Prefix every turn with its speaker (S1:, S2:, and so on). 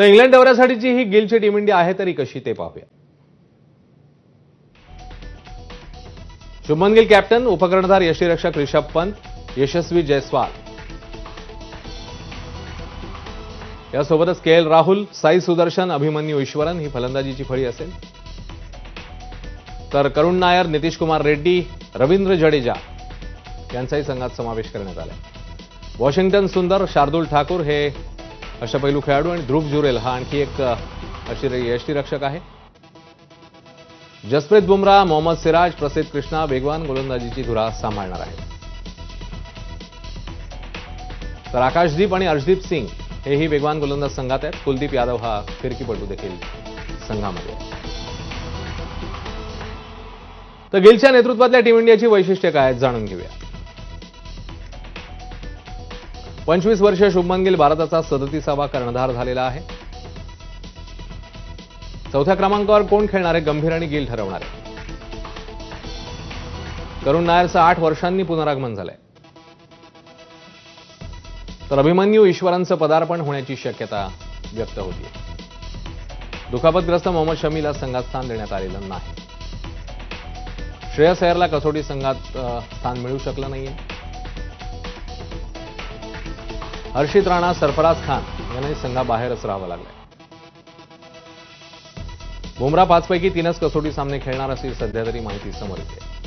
S1: तर इंग्लंड दौऱ्यासाठीची ही गिलची टीम इंडिया आहे तरी कशी ते पाहूया. शुभमन गिल कॅप्टन उपकर्णधार यष्टीरक्षक रिषभ पंत यशस्वी जयस्वाल. यासोबतच के एल राहुल साई सुदर्शन अभिमन्यू ईश्वरन ही फलंदाजीची फळी असेल. तर करुण नायर नितीश कुमार रेड्डी रवींद्र जडेजा यांचाही संघात समावेश करण्यात आला वॉशिंग्टन सुंदर शार्दुल ठाकूर हे अशा पहिलू खेळाडू आणि ध्रुव जुरेल हा आणखी एक अशी यष्टीरक्षक आहे. जसप्रीत बुमराह मोहम्मद सिराज प्रसिद्ध कृष्णा वेगवान गोलंदाजीची धुरा सांभाळणार आहे तर आकाशदीप आणि अर्शदीप सिंग हेही वेगवान गोलंदाज संघात आहेत. कुलदीप यादव हा फिरकीपटू देखील संघामध्ये तर गिलच्या नेतृत्वातल्या टीम इंडियाची वैशिष्ट्य काय आहेत जाणून घेऊया. पंचवीस वर्ष शुभमन गिल भारताचा सदतीसावा कर्णधार झालेला आहे. चौथ्या क्रमांकावर कोण खेळणार आहे गंभीर आणि गिल ठरवणार? आहे करुण नायरचं आठ वर्षांनी पुनरागमन झालंय. तर अभिमन्यू ईश्वरांचं पदार्पण होण्याची शक्यता व्यक्त होती दुखापतग्रस्त मोहम्मद शमीला संघात स्थान देण्यात आलेलं नाही. श्रेयस अय्यरला कसोटी संघात स्थान मिळू शकलं नाहीये. हर्षित राणा सरफराज खान यांनाही संघाबाहेरच राहावं लागलं बुमरा पाचपैकी तीनच कसोटी सामने खेळणार अशी सध्या तरी माहिती समोर येते.